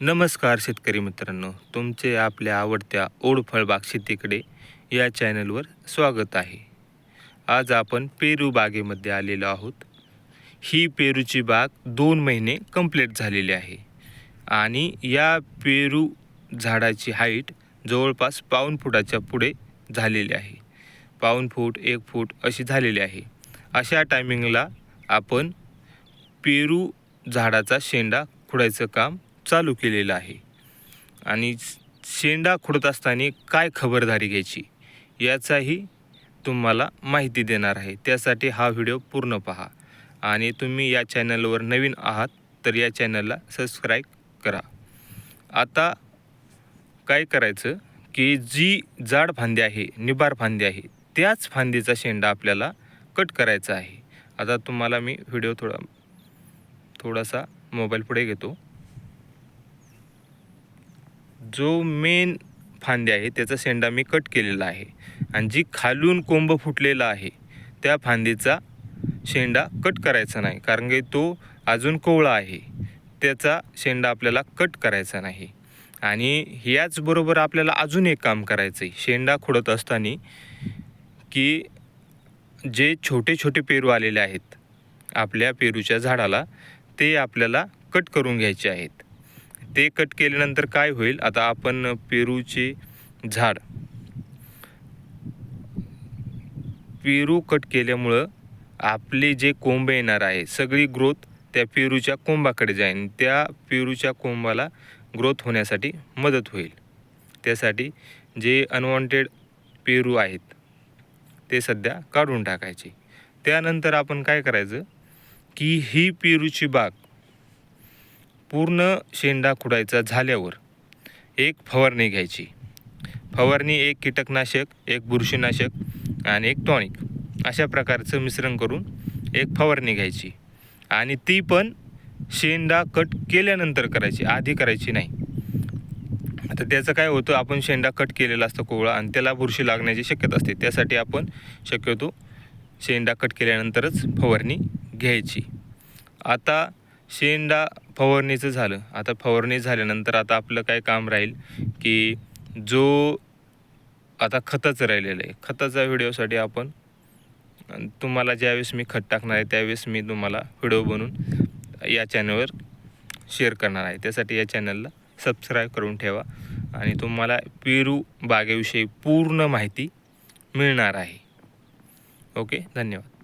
नमस्कार शेतकरी मित्रांनो तुमचे आपल्या आवडत्या ओढ फळबाग शेतीकडे या चॅनलवर स्वागत आहे. आज आपण पेरू बागेमध्ये आलेलो आहोत. ही पेरूची बाग दोन महिने कंप्लीट झालेली आहे आणि या पेरू झाडाची हाईट जवळपास पाऊन फुटाच्या पुढे झालेली आहे. पाऊण फूट एक फूट अशी झालेली आहे. अशा टायमिंगला आपण पेरू झाडाचा शेंडा खुडायचं काम चालू केलेलं आहे. आणि शेंडा खोडत असताना काय खबरदारी घ्यायची याचाही तुम्हाला माहिती देणार आहे. त्यासाठी हा व्हिडिओ पूर्ण पहा. आणि तुम्ही या चॅनलवर नवीन आहात तर या चॅनलला सबस्क्राईब करा. आता काय करायचं की जी जाड फांदी आहे निबार फांदी आहे त्याच फांदीचा शेंडा आपल्याला कट करायचा आहे. आता तुम्हाला मी व्हिडिओ थोडा थोडासा मोबाईल पुढे घेतो. जो मेन फांदी आहे त्याचा शेंडा मी कट केलेला आहे. आणि जी खालून कोंब फुटलेला आहे त्या फांदीचा शेंडा कट करायचा नाही. कारण की तो अजून कोवळा आहे. त्याचा शेंडा आपल्याला कट करायचा नाही. आणि याचबरोबर आपल्याला अजून एक काम करायचं आहे शेंडा खुडत असताना की जे छोटे छोटे पेरू आलेले आहेत आपल्या पेरूच्या झाडाला ते आपल्याला कट करून घ्यायचे आहेत. ते कट केल्यानंतर काय होईल? आता आपण पेरूचे झाड. पेरू कट केल्यामुळं आपले जे कोंब येणार आहे सगळी ग्रोथ त्या पेरूच्या कोंबाकडे जाईल. त्या पेरूच्या कोंबाला ग्रोथ होण्यासाठी मदत होईल. त्यासाठी जे अनवॉन्टेड पेरू आहेत ते सध्या काढून टाकायचे. त्यानंतर आपण काय करायचं की ही पेरूची बाग पूर्ण शेंडा खुडायचा झाल्यावर एक फवारणी घ्यायची. फवारणी एक कीटकनाशक एक बुरशीनाशक आणि एक टॉनिक अशा प्रकारचं मिश्रण करून एक फवारणी घ्यायची. आणि ती पण शेंडा कट केल्यानंतर करायची आधी करायची नाही. आता त्याचं काय होतं आपण शेंडा कट केलेला असतो कोवळा आणि त्याला बुरशी लागण्याची शक्यता असते. त्यासाठी आपण शक्यतो शेंडा कट केल्यानंतरच फवारणी घ्यायची. आता शेंडा फवारणीचं झालं. आता फवारणी झाल्यानंतर आता आपलं काय काम राहील की जो आता खताचं राहिलेलं आहे खताचा व्हिडिओसाठी आपण तुम्हाला ज्यावेळेस मी खत टाकणार आहे त्यावेळेस मी तुम्हाला व्हिडिओ बनवून या चॅनलवर शेअर करणार आहे. त्यासाठी या चॅनलला सबस्क्राईब करून ठेवा आणि तुम्हाला पेरू बागेविषयी पूर्ण माहिती मिळणार आहे. ओके धन्यवाद.